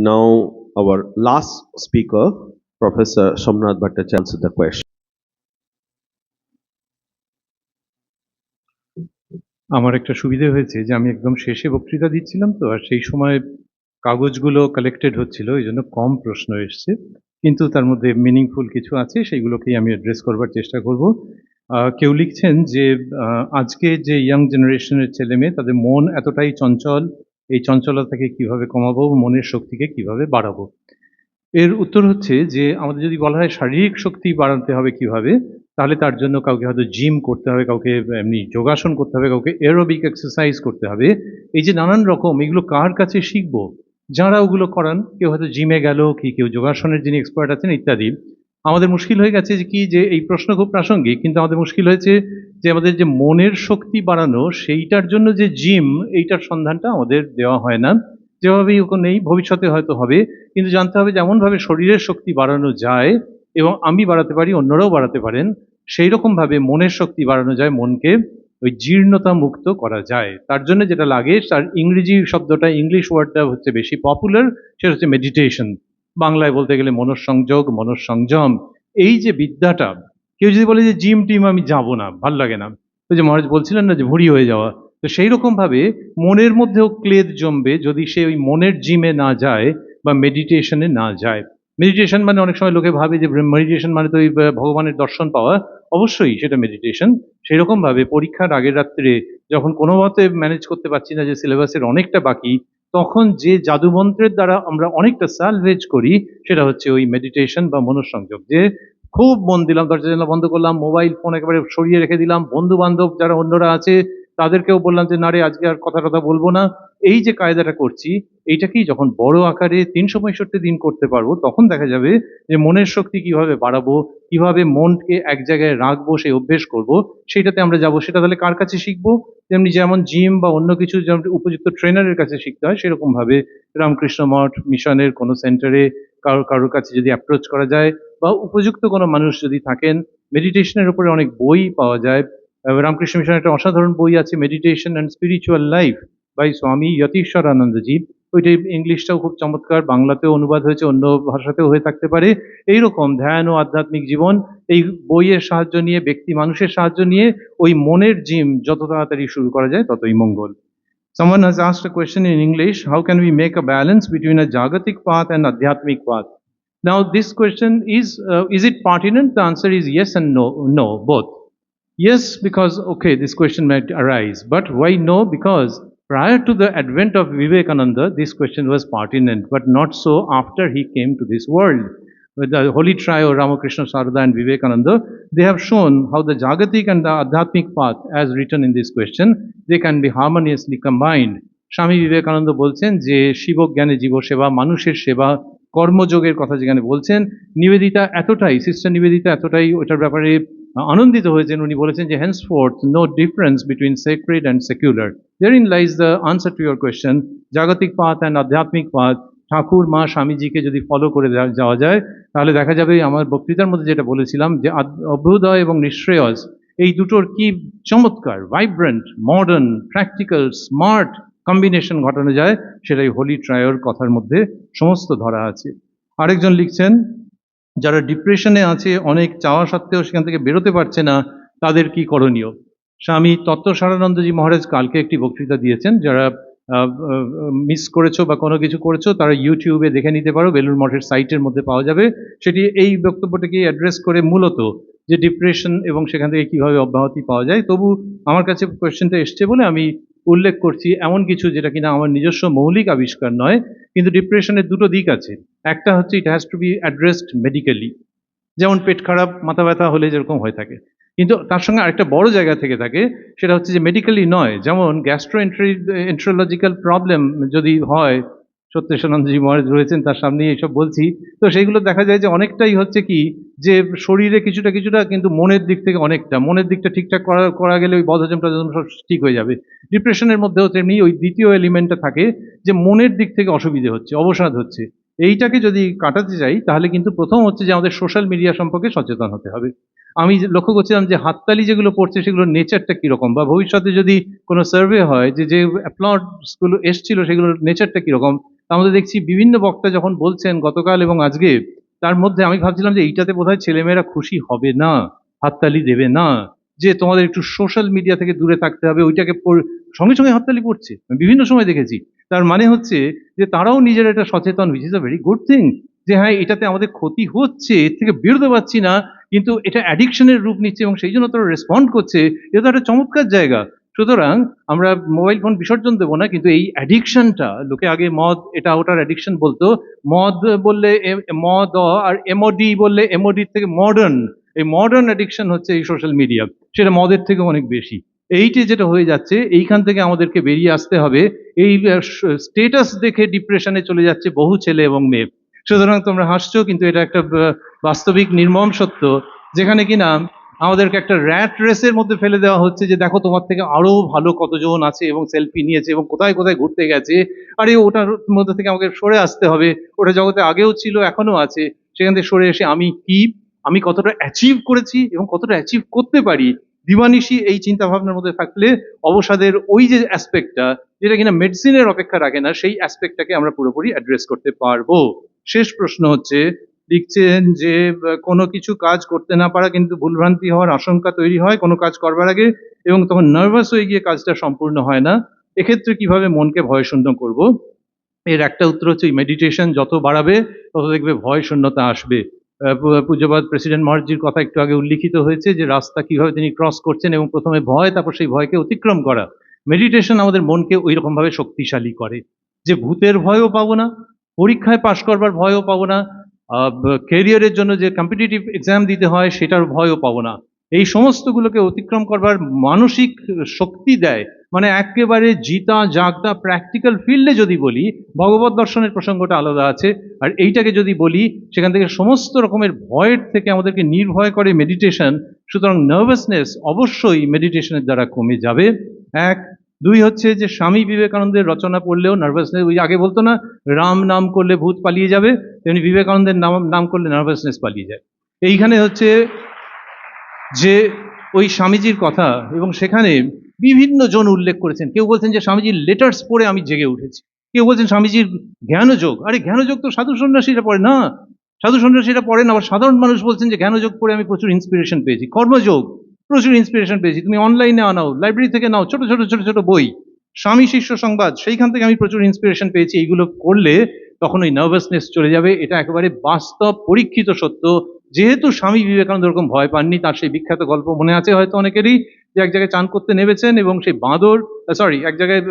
Now, our last speaker, Professor Somnath Bhattacharya, answer the question. আমার একটা সুবিধে হয়েছে যে আমি একদম শেষে বক্তৃতা দিচ্ছিলাম তো আর সেই সময় কাগজগুলো কালেক্টেড হচ্ছিল এই জন্য কম প্রশ্ন এসছে কিন্তু তার মধ্যে মিনিংফুল কিছু আছে সেইগুলোকেই আমি অ্যাড্রেস করবার চেষ্টা করব কেউ লিখছেন যে আজকে যে ইয়াং জেনারেশনের ছেলে মেয়ে তাদের মন এতটাই চঞ্চল এই চঞ্চলতাকে কীভাবে কমাবো, মনের শক্তিকে কীভাবে বাড়াবো? এর উত্তর হচ্ছে যে, আমাদের যদি বলা হয় শারীরিক শক্তি বাড়াতে হবে কীভাবে, তাহলে তার জন্য কাউকে হয়তো জিম করতে হবে, কাউকে এমনি যোগাসন করতে হবে, কাউকে এরোবিক এক্সারসাইজ করতে হবে। এই যে নানান রকম, এগুলো কার কাছে শিখব? যারা ওগুলো করান, কেউ হয়তো জিমে গেল, কি কেউ যোগাসনের যিনি এক্সপার্ট আছেন, ইত্যাদি। আমাদের মুশকিল হয়ে গেছে যে কি যে এই প্রশ্ন খুব প্রাসঙ্গিক, কিন্তু আমাদের মুশকিল হয়েছে যে আমাদের যে মনের শক্তি বাড়ানো, সেইটার জন্য যে জিম, এইটার সন্ধানটা আমাদের দেওয়া হয় না। যেভাবেই হোক নেই, ভবিষ্যতে হয়তো হবে, কিন্তু জানতে হবে যেমনভাবে শরীরের শক্তি বাড়ানো যায় এবং আমি বাড়াতে পারি, অন্যরাও বাড়াতে পারেন সেই রকমভাবে মনের শক্তি বাড়ানো যায়, মনকে ওই জীর্ণতা মুক্ত করা যায়। তার জন্য যেটা লাগে, তার ইংরেজি শব্দটা, ইংলিশ ওয়ার্ডটা হচ্ছে বেশি পপুলার সেটা হচ্ছে মেডিটেশন বাংলায় বলতে গেলে মনঃসংযোগ, মনঃসংযম, এই যে বিদ্যাটা, কেউ যদি বলে যে জিম টিম আমি যাব না, ভালো লাগে না। ওই যে মহারাজ বলছিলেন না যে ভুঁড়ি হয়ে যাওয়া, তো সেই রকম ভাবে মনের মধ্যেও ক্লেদ জমবে যদি সে ওই মনের জিমে না যায় বা মেডিটেশনে না যায়। মেডিটেশন মানে অনেক সময় লোকে ভাবে যে মেডিটেশন মানে তো ওই ভগবানের দর্শন পাওয়া। অবশ্যই সেটা মেডিটেশন সেই রকম ভাবে পরীক্ষার আগের রাত্রে যখন কোনো মতে ম্যানেজ করতে পারছি না যে সিলেবাসের অনেকটা বাকি তখন যে জাদুমন্ত্রের দ্বারা আমরা অনেকটা সালভেজ করি, সেটা হচ্ছে ওই মেডিটেশন বা মনঃসংযোগ। যে খুব মন দিলাম, দরজা জানলা বন্ধ করলাম মোবাইল ফোন একেবারে সরিয়ে রেখে দিলাম বন্ধু বান্ধব যারা অন্যরা আছে তাদেরকেও বললাম যে, না রে, আজকে আর কথা টথা বলব না। এই যে কায়দাটা করছি, এইটাকেই যখন বড় আকারে তিনশো পঁয়ষট্টি দিন করতে পারব, তখন দেখা যাবে যে, মনের শক্তি কীভাবে বাড়াবো, কীভাবে মনকে এক জায়গায় রাখব, সেই অভ্যেস করব সেটাতে আমরা যাব। সেটা তাহলে কার কাছে শিখব? তেমনি যেমন জিম বা অন্য কিছু যেমন উপযুক্ত ট্রেনারের কাছে শিখতে হয় সেরকমভাবে রামকৃষ্ণ মঠ মিশনের কোনো সেন্টারে কারোর কারোর কাছে যদি অ্যাপ্রোচ করা যায় বা উপযুক্ত কোনো মানুষ যদি থাকেন মেডিটেশনের উপরে অনেক বই পাওয়া যায় রামকৃষ্ণ মিশনের একটা অসাধারণ বই আছে meditation and spiritual life by Swami Yatiswaranandaji ওইটা ইংলিশটাও খুব চমৎকার বাংলাতেও অনুবাদ হয়েছে অন্য ভাষাতেও হয়ে থাকতে পারে এইরকম ধ্যান ও আধ্যাত্মিক জীবন এই বইয়ের সাহায্য নিয়ে ব্যক্তি মানুষের সাহায্য নিয়ে ওই মনের জিম যত তাড়াতাড়ি শুরু করা যায় ততই মঙ্গল Someone has asked a question in English, how can we make a balance between a Jagatic path and Adhyatmic path? Now, this question uh, is it pertinent? The answer is yes and no, no, both. Yes, because, okay, this question might arise, but why no? Because prior to the advent of Vivekananda, this question was pertinent, but not so after he came to this world. With the holy trio, Ramakrishna Sarada and Vivekananda, they have shown how the Jagatic and the Adhyatmic path, as written in this question, they can be harmoniously combined. Swami Vivekananda বলছেন যে শিবজ্ঞানে জীব সেবা মানুষের সেবা কর্মযোগের কথা যেখানে বলছেন নিবেদিতা এতটাই সিস্টার নিবেদিতা এতটাই ওটার ব্যাপারে আনন্দিত হয়েছেন। উনি বলেছেন যে henceforth no difference between sacred and and secular. In lies the answer to your question. জাগতিক পাথ অ্যান্ড আধ্যাত্মিক পাথ ঠাকুর, মা, স্বামীজিকে যদি ফলো করে যাওয়া যায়, তাহলে দেখা যাবে আমার বক্তৃতার মধ্যে যেটা বলেছিলাম যে অভ্যুদয় এবং নিঃশ্রেয়স, এই দুটোর কি চমৎকার vibrant modern practical smart combination ঘটানো যায়, সেটাই হোলি ট্রায়ার কথার মধ্যে সমস্ত ধরা আছে। আরেকজন লিখছেন যারা ডিপ্রেশনে আছে, অনেক চাওয়া সত্ত্বেও সেখান থেকে বেরোতে পারছে না, তাদের কি করণীয়? স্বামী তত্ত্ব সারানন্দজি মহারাজ কালকে একটি বক্তৃতা দিয়েছেন, যারা মিস করেছ বা কোনো কিছু করেছ, তারা ইউটিউবে দেখে নিতে পারো বেলুর মঠের সাইটের মধ্যে পাওয়া যাবে। সেটি এই বক্তব্যটাকে অ্যাড্রেস করে মূলত যে ডিপ্রেশন এবং সেখান থেকে কীভাবে অব্যাহতি পাওয়া যায়। তবু আমার কাছে কোয়েশ্চেনটা এসছে বলে আমি উল্লেখ করছি এমন কিছু যেটা কিনা আমার নিজস্ব মৌলিক আবিষ্কার নয়। কিন্তু ডিপ্রেশনের দুটো দিক আছে। একটা হচ্ছে it has to be addressed medically যেমন পেট খারাপ, মাথা ব্যথা হলে যেরকম হয়ে থাকে। কিন্তু তার সঙ্গে আরেকটা বড় জায়গা থেকে থাকে, সেটা হচ্ছে যে মেডিকেলি নয়। যেমন গ্যাস্ট্রো এন্ট্রি এন্ট্রোলজিক্যাল প্রবলেম যদি হয় সত্যেশানন্দজি মহারাজ রয়েছেন তার সামনে এইসব বলছি। তো সেইগুলো দেখা যায় যে অনেকটাই হচ্ছে কি যে শরীরে কিছুটা কিছুটা কিন্তু মনের দিক থেকে অনেকটা। মনের দিকটা ঠিকঠাক করা করা গেলে ওই বদহজম টজম সব ঠিক হয়ে যাবে। ডিপ্রেশনের মধ্যেও তেমনি ওই দ্বিতীয় এলিমেন্টটা থাকে যে মনের দিক থেকে অসুবিধে হচ্ছে, অবসাদ হচ্ছে। এইটাকে যদি কাটাতে চাই, তাহলে কিন্তু প্রথম হচ্ছে যে আমাদের সোশ্যাল মিডিয়া সম্পর্কে সচেতন হতে হবে। আমি লক্ষ্য করছিলাম যে হাততালি যেগুলো পড়ছে, সেগুলোর নেচারটা কীরকম? বা ভবিষ্যতে যদি কোনো সার্ভে হয় যে যে অ্যাপ্লডসগুলো এসছিল, সেগুলোর নেচারটা কীরকম? মধ্যে দেখছি বিভিন্ন বক্তা যখন বলছেন গতকাল এবং আজকে, তার মধ্যে আমি ভাবছিলাম যে এইটাতে বোধহয় ছেলেমেয়েরা খুশি হবে না, হাততালি দেবে না, যে তোমাদের একটু সোশ্যাল মিডিয়া থেকে দূরে থাকতে হবে, ওইটাকে সঙ্গে সঙ্গে হাততালি পড়ছে। বিভিন্ন সময় দেখেছি। তার মানে হচ্ছে যে তারাও নিজের একটা সচেতন which is a very good thing যে হ্যাঁ এটাতে আমাদের ক্ষতি হচ্ছে, এর থেকে বেরোতে পারছি না, কিন্তু এটা অ্যাডিকশনের রূপ নিচ্ছে এবং সেই জন্য তারা রেসপন্ড করছে, এটা একটা চমৎকার জায়গা। সুতরাং আমরা মোবাইল ফোন বিসর্জন দেবো না, কিন্তু এই অ্যাডিকশনটা লোকে আগে মদ, এটা ওটার অ্যাডিকশন বলতো, মদ বললে মদ আর এমওডি বললে এমওডি থেকে মডার্ন এই মডার্ন অ্যাডিকশন হচ্ছে এই সোশ্যাল মিডিয়া সেটা মদের থেকে অনেক বেশি। এইটি যেটা হয়ে যাচ্ছে, এইখান থেকে আমাদেরকে বেরিয়ে আসতে হবে, এই স্টেটাস দেখে ডিপ্রেশনে চলে যাচ্ছে বহু ছেলে এবং মেয়ে। সুতরাং তোমরা হাসছো, কিন্তু এটা একটা বাস্তবিক নির্মম সত্য, যেখানে কিনা আমাদেরকে একটা র্যাট রেসের মধ্যে ফেলে দেওয়া হচ্ছে যে দেখো তোমার থেকে আরও ভালো কতজন আছে এবং সেলফি নিয়েছে এবং কোথায় কোথায় ঘুরতে গেছে। আরে ওটার মধ্যে থেকে আমাকে সরে আসতে হবে। ওটা জগতে আগেও ছিল এখনও আছে। সেখান থেকে সরে এসে আমি কি? আমি কতটা অ্যাচিভ করেছি এবং কতটা অ্যাচিভ করতে পারি? দিবানিশি এই চিন্তা ভাবনার মধ্যে থাকলে অবসাদের ওই যে অ্যাসপেক্টটা যেটা কিনা মেডিসিনের অপেক্ষা রাখে না, সেই অ্যাসপেক্টটাকে আমরা পুরোপুরি অ্যাড্রেস করতে পারব। শেষ প্রশ্ন হচ্ছে লিখছেন যে কোনো কিছু কাজ করতে না পারা কিন্তু ভুলভ্রান্তি হওয়ার আশঙ্কা তৈরি হয় কোনো কাজ করবার আগে এবং তখন নার্ভাস হয়ে গিয়ে কাজটা সম্পূর্ণ হয় না। এক্ষেত্রে কীভাবে মনকে ভয় শূন্য করব? এর একটা উত্তর হচ্ছে মেডিটেশন যত বাড়াবে তত দেখবে ভয় শূন্যতা আসবে। আহ, পূ- পূজ্যপাত প্রেসিডেন্ট মহারাজজির কথা একটু আগে উল্লিখিত হয়েছে যে রাস্তা কীভাবে তিনি ক্রস করছেন এবং প্রথমে ভয় তারপর সেই ভয়কে অতিক্রম করা। মেডিটেশন আমাদের মনকে ওই রকম ভাবে শক্তিশালী করে যে ভূতের ভয়ও পাবো না পরীক্ষায় পাশ করবার ভয়ও পাবো না ক্যারিয়ারের জন্য যে কম্পিটিটিভ এক্সাম দিতে হয়, সেটার ভয়ও পাবো না। এই সমস্তগুলোকে অতিক্রম করবার মানসিক শক্তি দেয়। মানে একেবারে জিতা জাগদা প্র্যাকটিক্যাল ফিল্ডে যদি বলি, ভগবত দর্শনের প্রসঙ্গটা আলাদা আছে। আর এইটাকে যদি বলি, সেখান থেকে সমস্ত রকমের ভয়ের থেকে আমাদেরকে নির্ভয় করে মেডিটেশন সুতরাং নার্ভাসনেস অবশ্যই মেডিটেশনের দ্বারা কমে যাবে। এক দুই হচ্ছে যে স্বামী বিবেকানন্দের রচনা পড়লেও নার্ভাসনেস ওই আগে বলতো না, রাম নাম করলে ভূত পালিয়ে যাবে, তেমনি বিবেকানন্দের নাম নাম করলে নার্ভাসনেস পালিয়ে যায়। এইখানে হচ্ছে যে ওই স্বামীজির কথা, এবং সেখানে বিভিন্ন জন উল্লেখ করেছেন। কেউ বলছেন যে স্বামীজির লেটার্স পড়ে আমি জেগে উঠেছি। কেউ বলছেন স্বামীজির জ্ঞানযোগ। আরে জ্ঞানযোগ তো সাধু সন্ন্যাসীরা পড়ে না। সাধু সন্ন্যাসীরা পড়েন, আবার সাধারণ মানুষ বলছেন যে জ্ঞানযোগ পড়ে আমি প্রচুর ইন্সপিরেশন পেয়েছি। কর্মযোগ। প্রচুর ইন্সপিরেশন পেয়েছি। তুমি অনলাইনে আনাও লাইব্রেরি থেকে নাও, ছোট ছোট ছোট ছোট বই, স্বামী শিষ্য সংবাদ, সেইখান থেকে আমি প্রচুর ইন্সপিরেশন পেয়েছি। এইগুলো করলে তখন ওই নার্ভাসনেস চলে যাবে। এটা একেবারে বাস্তব, পরীক্ষিত সত্য। যেহেতু স্বামী বিবেকানন্দ ওরকম ভয় পাননি, তার সেই বিখ্যাত গল্প মনে আছে হয়তো অনেকেরই, যে এক জায়গায় চান করতে নেমেছেন এবং সেই বাঁদর সরি এক জায়গায়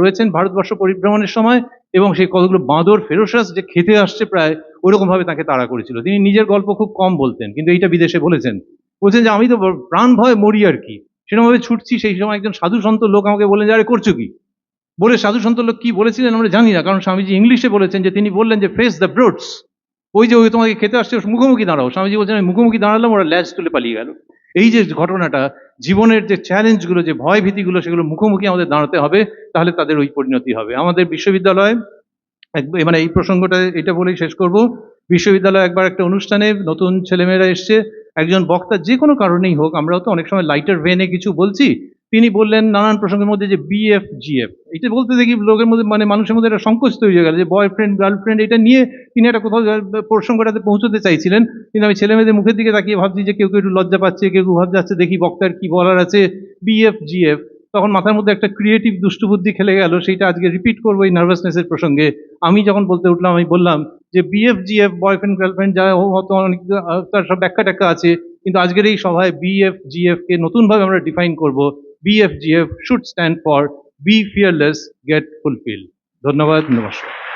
রয়েছেন ভারতবর্ষ পরিভ্রমণের সময় এবং সেই কতগুলো বাঁদর ফেরোসাস যে খেতে আসছে প্রায় ওরকম ভাবে তাকে তাড়া করেছিল। তিনি নিজের গল্প খুব কম বলতেন, কিন্তু এইটা বিদেশে বলেছেন। বলছেন যে আমি তো প্রাণ ভয় মরি আর কি। সেরকমভাবে ছুটছি, সেই সময় একজন সাধু সন্ত লোক আমাকে বললেন যে, আরে, করছ কি? বলে সাধু সন্ত লোক কি বলেছিলেন আমরা জানি না, কারণ স্বামীজি ইংলিশে বলেছেন যে, তিনি বললেন যে ফেস দ্য ব্রুটস ওই যে, ওই তোমাকে খেতে আসছে মুখোমুখি দাঁড়াও। স্বামীজি বলছেন, আমি মুখোমুখি দাঁড়ালাম, ওরা ল্যাজ তুলে পালিয়ে গেল। এই যে ঘটনাটা, জীবনের যে চ্যালেঞ্জগুলো যে ভয় ভীতিগুলো সেগুলো মুখোমুখি আমাদের দাঁড়াতে হবে, তাহলে তাদের ওই পরিণতি হবে। আমাদের বিশ্ববিদ্যালয় মানে এই প্রসঙ্গটা, এটা বলেই শেষ করব। বিশ্ববিদ্যালয়ে একবার একটা অনুষ্ঠানে নতুন ছেলেমেয়েরা এসছে একজন বক্তা যে কোনো কারণেই হোক আমরাও তো অনেক সময় লাইটার ভেনে কিছু বলছি, তিনি বললেন নানান প্রসঙ্গের মধ্যে যে বিএফ জিএফ এটা বলতে দেখি লোকের মধ্যে মানে মানুষের মধ্যে একটা সংকোচ তৈরি হয়ে গেল যে বয়ফ্রেন্ড গার্লফ্রেন্ড এটা নিয়ে তিনি একটা কোথাও প্রসঙ্গটাতে পৌঁছতে চাইছিলেন, কিন্তু আমি ছেলে মেয়েদের মুখের দিকে তাকিয়ে ভাবছি যে কেউ কেউ একটু লজ্জা পাচ্ছে, কেউ কেউ ভাবছে যাচ্ছে দেখি বক্তার কি বলার আছে বিএফ জিএফ তখন মাথার মধ্যে একটা ক্রিয়েটিভ দুষ্টুবুদ্ধি খেলে গেল, সেইটা আজকে রিপিট করব এই নার্ভাসনেসের প্রসঙ্গে। আমি যখন বলতে উঠলাম, আমি বললাম যে বিএফ জিএফ বয়ফ্রেন্ড গার্লফ্রেন্ড যা হয়তো অনেক, তার সব ব্যাখ্যা ট্যাখ্যা আছে, কিন্তু আজকের এই সভায় বিএফ জিএফ কে নতুনভাবে আমরা ডিফাইন করব। BF GF should stand for be fearless get fulfil ধন্যবাদ, নমস্কার।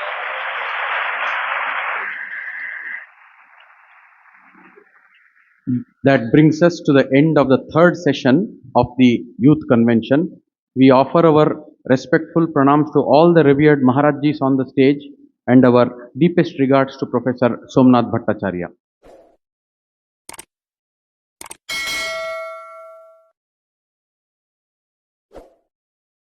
That brings us to the end of the third session of the Youth Convention. We offer our respectful pranams to all the revered Maharajis on the stage and our deepest regards to Professor Somnath Bhattacharya.